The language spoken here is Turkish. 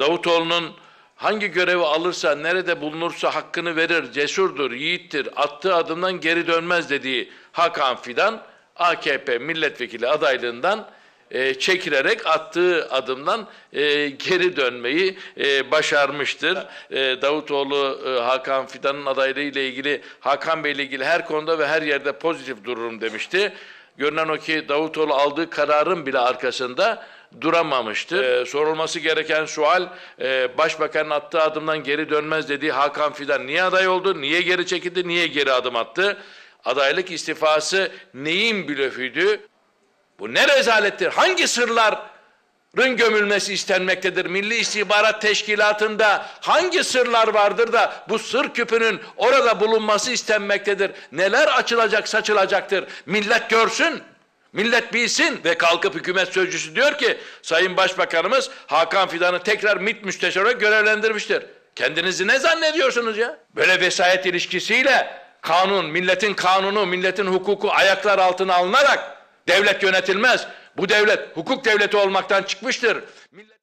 Davutoğlu'nun hangi görevi alırsa, nerede bulunursa hakkını verir, cesurdur, yiğittir, attığı adımdan geri dönmez dediği Hakan Fidan, AKP milletvekili adaylığından e, çekilerek attığı adımdan e, geri dönmeyi e, başarmıştır. E, Davutoğlu e, Hakan Fidan'ın adaylığı ile ilgili Hakan Bey ile ilgili her konuda ve her yerde pozitif dururum demişti. Görünen o ki Davutoğlu aldığı kararın bile arkasında duramamıştır. Ee, sorulması gereken sual e, başbakanın attığı adımdan geri dönmez dediği Hakan Fidan niye aday oldu, niye geri çekildi, niye geri adım attı? Adaylık istifası neyin blöfüydü? Bu ne rezalettir? Hangi sırların gömülmesi istenmektedir? Milli İstihbarat Teşkilatı'nda hangi sırlar vardır da bu sır küpünün orada bulunması istenmektedir? Neler açılacak saçılacaktır? Millet görsün. Millet bilsin ve kalkıp hükümet sözcüsü diyor ki Sayın Başbakanımız Hakan Fidan'ı tekrar MİT müsteşarı görevlendirmiştir. Kendinizi ne zannediyorsunuz ya? Böyle vesayet ilişkisiyle kanun, milletin kanunu, milletin hukuku ayaklar altına alınarak devlet yönetilmez. Bu devlet hukuk devleti olmaktan çıkmıştır. Millet-